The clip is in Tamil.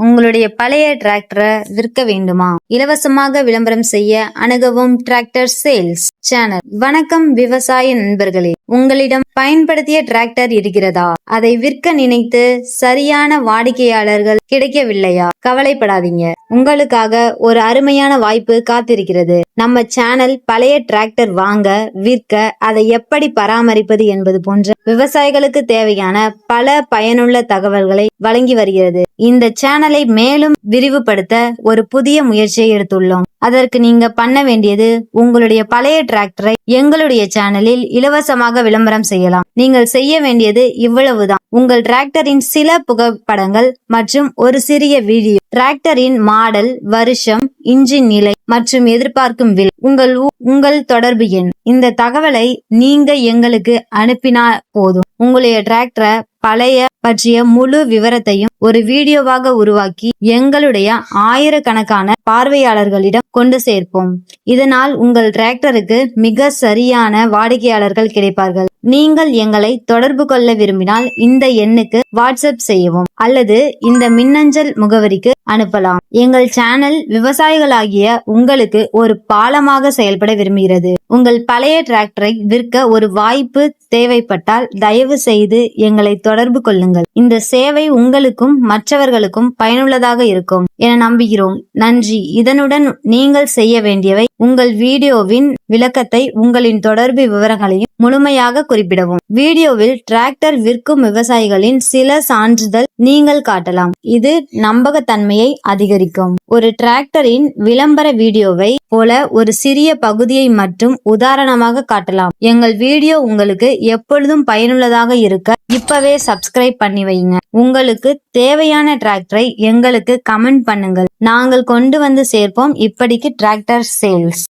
உங்களுடைய பழைய டிராக்டரை விற்க வேண்டுமா? இலவசமாக விளம்பரம் செய்ய அணுகவும் டிராக்டர் சேல்ஸ் சேனல் வணக்கம் விவசாய நண்பர்களே. உங்களிடம் பயன்படுத்திய டிராக்டர் இருக்கிறதா? அதை விற்க நினைத்து சரியான வாடிக்கையாளர்கள் கிடைக்கவில்லையா? கவலைப்படாதீங்க. உங்களுக்காக ஒரு அருமையான வாய்ப்பு காத்திருக்கிறது. நம்ம சேனல் பழைய டிராக்டர் வாங்க விற்க அதை எப்படி பராமரிப்பது என்பது போன்ற விவசாயிகளுக்கு தேவையான பல பயனுள்ள தகவல்களை வழங்கி வருகிறது. இந்த சேனலை மேலும் விரிவுபடுத்த ஒரு புதிய முயற்சியை எடுத்துள்ளோம். அதற்கு நீங்க பண்ண வேண்டியது உங்களுடைய பழைய டிராக்டரை எங்களுடைய சேனலில் இலவசமாக விளம்பரம் செய்யலாம். நீங்கள் செய்ய வேண்டியது இவ்வளவுதான். உங்கள் டிராக்டரின் சில புகைப்படங்கள் மற்றும் ஒரு சிறிய வீடியோ டிராக்டரின் மாடல் வருஷம் இன்ஜின் நிலை மற்றும் எதிர்பார்க்கும் விலை. உங்கள் உங்கள் தொடர்பு எண். இந்த தகவலை நீங்க எங்களுக்கு அனுப்பினால் போதும். உங்களுடைய டிராக்டரை பழைய பற்றிய முழு விவரத்தையும் ஒரு வீடியோவாக உருவாக்கி எங்களுடைய ஆயிரக்கணக்கான பார்வையாளர்களிடம் கொண்டு சேர்ப்போம். இதனால் உங்கள் டிராக்டருக்கு மிக சரியான வாடிக்கையாளர்கள் கிடைப்பார்கள். நீங்கள் எங்களை தொடர்பு கொள்ள விரும்பினால் இந்த எண்ணுக்கு வாட்ஸ்அப் செய்யவும். அல்லது இந்த மின்னஞ்சல் முகவரிக்கு அனுப்பலாம். எங்கள் சேனல் விவசாயிகளாகிய உங்களுக்கு ஒரு பாலமாக செயல்பட விரும்புகிறது. உங்கள் பழைய டிராக்டரை விற்க ஒரு வாய்ப்பு தேவைப்பட்டால் தயவு செய்து எங்களை தொடர்பு கொள்ளுங்கள். இந்த சேவை உங்களுக்கும் மற்றவர்களுக்கும் பயனுள்ளதாக இருக்கும் என நம்புகிறோம். நன்றி. இதனுடன் நீங்கள் செய்ய வேண்டியவை உங்கள் வீடியோவின் விளக்கத்தை உங்களின் தொடர்பு விவரங்களையும் முழுமையாக குறிப்பிடவும். வீடியோவில் டிராக்டர் விற்கும் விவசாயிகளின் சில சான்றிதழ் நீங்கள் காட்டலாம். இது நம்பகத்தன்மையை அதிகரிக்கும். ஒரு டிராக்டரின் விளம்பர வீடியோவை போல ஒரு சிறிய பகுதியை மட்டும் உதாரணமாக காட்டலாம். எங்கள் வீடியோ உங்களுக்கு எப்பொழுதும் பயனுள்ளதாக இருக்க இப்பவே சப்ஸ்கிரைப் பண்ணி வைங்க. உங்களுக்கு தேவையான டிராக்டரை எங்களுக்கு கமெண்ட் பண்ணுங்கள். நாங்கள் கொண்டு வந்து சேர்ப்போம். இப்படிக்கு டிராக்டர் சேல்ஸ்.